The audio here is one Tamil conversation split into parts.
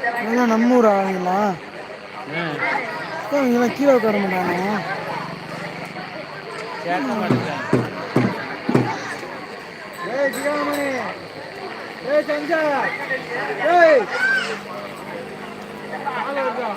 இதெல்லாம் நம்ம ஊர் ஆளுங்களா இவங்கெல்லாம் கீழே உட்கார மாட்டேங்கிறாங்க ஏய் சிகாமணி ஏய் சஞ்சா. ஏய். ஆளு வருதா?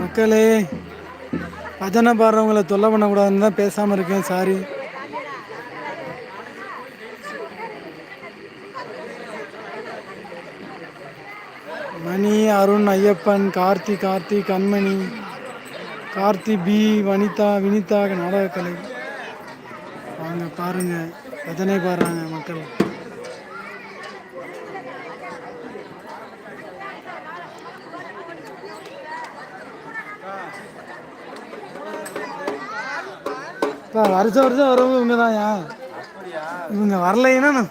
மக்களே பஜனை பாடுறவங்களை தொல்லை பண்ணக்கூடாதுன்னு தான் பேசாமல் இருக்கேன் சாரி. மணி அருண் ஐயப்பன் கார்த்தி கார்த்தி கண்மணி கார்த்தி பி வனிதா வினிதா நாடகக்கலை. வாங்க பாருங்க. எத்தனை பாடுறாங்க மக்கள்? இப்போ வருஷம் வருஷம் வரவங்க இவங்க தான் இவங்க வரலைன்னா நான்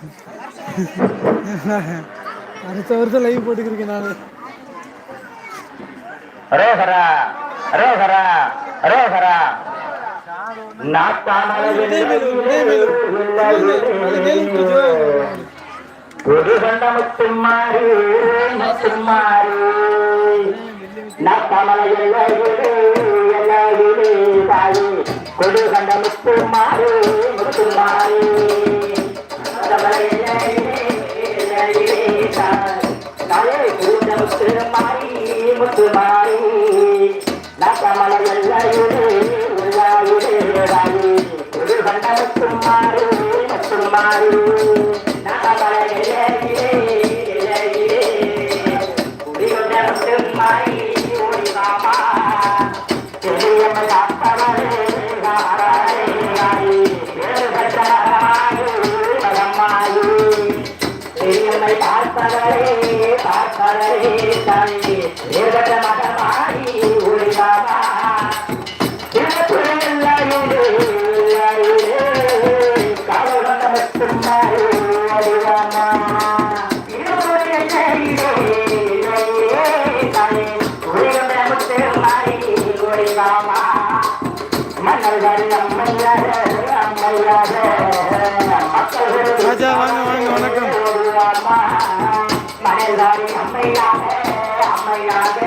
வருஷ வருஷம் லைவ் போட்டுக்கிருக்கேன் நான். ரோஹரா ரோஹரா ரோஹரா ஒரு கண்ட முத்தும் மாறி முத்தும் மாறி நாட்டாமலை எல்லையிலே எல்லையிலே தாயி கொடு கண்ட பார்ப்பவரே பார்ப்பவரே தாயி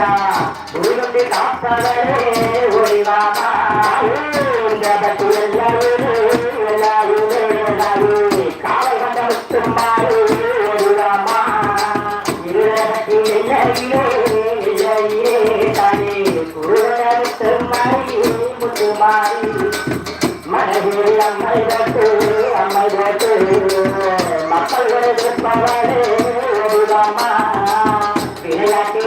நீதா உருண்டு காப்பவரே ஒளிவாமா உங்கபத்து எல்லாரும் எல்லாரும். எல்லாரும் காலை வந்த முத்துமாறு ஒளிவாமா இருபத்தி இல்லையே இல்லையே தானே குருவன முத்துமாரி முத்துமாரி மனதில் அம்மைதட்டு அம்மைதட்டு மக்களுக்கு பவரே ஒளிவாமா விளையாட்டு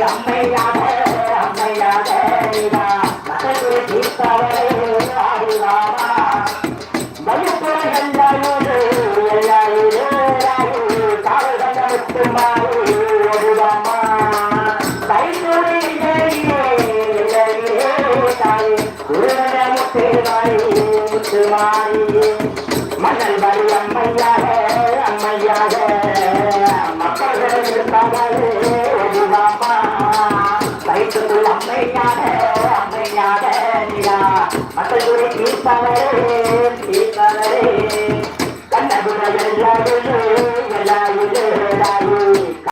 முத்துமாரி மகள் வரி அம்மையாக அம்மையாக. மக்கள் பவரே ஒளிவாமா கைத்துக்குள் அம்மையாக அம்மையாக நிலா. மக்களுடைய தீர்ப்பவரே தீர்ப்பவரே. கண்ணகுட எல்லாரும் எல்லாரும்.